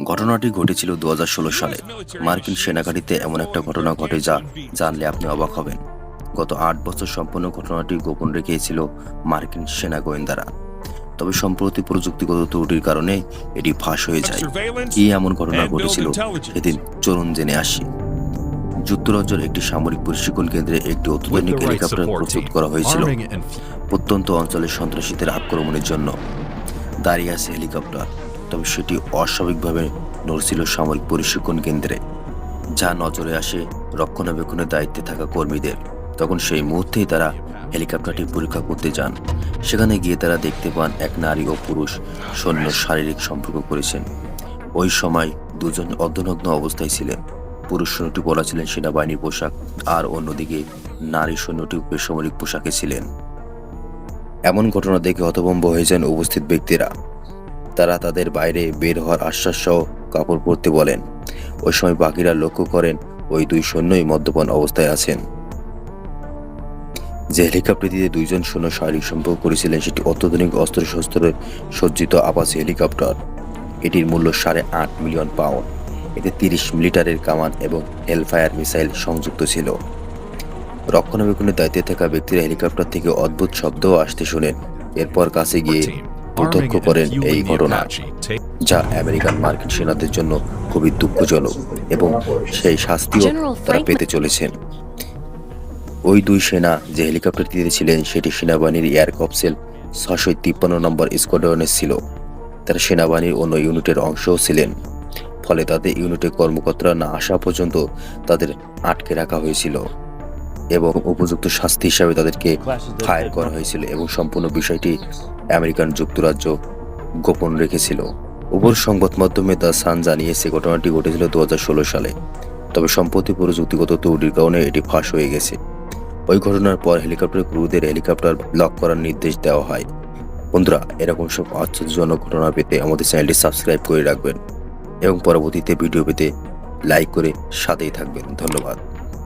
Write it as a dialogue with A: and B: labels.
A: ঘটনাটি ঘটেছিল দু হাজার ষোলো সালে। মার্কিন সেনাঘাটিতে এমন একটা ঘটনা ঘটে যা জানলে আপনি অবাক হবেন। গত আট বছর সম্পূর্ণ ঘটনাটি গোপন রেখেছিল মার্কিন সেনা গোয়েন্দারা। তবে সম্প্রতি প্রযুক্তিগত ত্রুটির কারণে এটি ফাঁস হয়ে যায়। কি এমন ঘটনা ঘটেছিল সেদিন চলুন জেনে আসি। যুক্তরাজ্যের একটি সামরিক প্রশিক্ষণ কেন্দ্রে একটি অত্যাধুনিক হেলিকপ্টার প্রস্তুত করা হয়েছিল প্রত্যন্ত অঞ্চলের সন্ত্রাসীদের আক্রমণের জন্য। দাঁড়িয়ে আছে হেলিকপ্টার। তবে সেটি অস্বাভাবিকভাবে নড়ছিল সামরিক প্রশিক্ষণ কেন্দ্রে। যা নজরে আসে রক্ষণাবেক্ষণের দায়িত্বে থাকা কর্মীদের। তখন সেই মুহূর্তেই তারা হেলিকপ্টারটি পরীক্ষা করতে যান। সেখানে গিয়ে তারা দেখতে পান এক নারী ও পুরুষ সৈন্য শারীরিক সম্পর্ক করেছেন। ওই সময় দুজন অর্ধনগ্ন অবস্থায় ছিলেন। পুরুষ সৈন্যটি বলা ছিলেন সেনাবাহিনীর পোশাক আর অন্যদিকে নারী সৈন্যটি বেসামরিক পোশাকে ছিলেন। এমন ঘটনা দেখে হতভম্ব হয়ে যান উপস্থিত ব্যক্তিরা। তারা তাদের বাইরে বের হওয়ার আশ্বাস সহ কাপড় পরতে বলেন। ওই সময় বাকিরা লক্ষ্য করেন ওই দুই সৈন্যই মদ্যপান অবস্থায় আছেন। যে হেলিকপ্টারটিতে দুইজন সৈন্য শারীরিক সম্পর্ক করেছিলেন, সেটি অত্যাধুনিক অস্ত্রশস্ত্রে সজ্জিত আবাসী হেলিকপ্টার। এটির মূল্য সাড়ে আট মিলিয়ন পাউন্ড। এতে তিরিশ মিলিটারের কামান এবং হেলফায়ার মিসাইল সংযুক্ত ছিল। রক্ষণাবেক্ষণের দায়িত্বে থাকা ব্যক্তিরা হেলিকপ্টার থেকে অদ্ভুত শব্দও আসতে শোনেন। এরপর কাছে গিয়ে প্রত্যক্ষ করেন এই ঘটনা যা আমেরিকান মার্কিন সেনাদের জন্য খুবই দুঃখজনক এবং সেই শাস্তিও তারা পেতে চলেছেন। ওই দুই সেনা যে হেলিকপ্টারটিতে ছিলেন সেটি সেনাবাহিনীর এয়ার কপসেল ছশো তিপ্পান্ন নম্বর স্কোয়াড্রনের ছিল। তারা সেনাবাহিনীর অন্য ইউনিটের অংশও ছিলেন ফলে তাদের ইউনিটের কর্মকর্তারা না আসা পর্যন্ত তাদের আটকে রাখা হয়েছিল এবং উপযুক্ত শাস্তি হিসাবে তাদেরকে ফায়ার করা হয়েছিল এবং সম্পূর্ণ বিষয়টি আমেরিকান যুক্তরাজ্য গোপন রেখেছিল। উপর সংবাদ মাধ্যমে দ্য সান জানিয়েছে, ঘটনাটি ঘটেছিল দু হাজার ষোলো সালে। তবে সম্প্রতি প্রযুক্তিগত ত্রুটির কারণে এটি ফাঁস হয়ে গেছে। ওই ঘটনার পর হেলিকপ্টার ক্রুদের হেলিকপ্টার লক করার নির্দেশ দেওয়া হয়। বন্ধুরা, এরকম সব আশ্চর্যজনক ঘটনা পেতে আমাদের চ্যানেলটি সাবস্ক্রাইব করে রাখবেন এবং পরবর্তীতে ভিডিও পেতে লাইক করে সাথেই থাকবেন। ধন্যবাদ।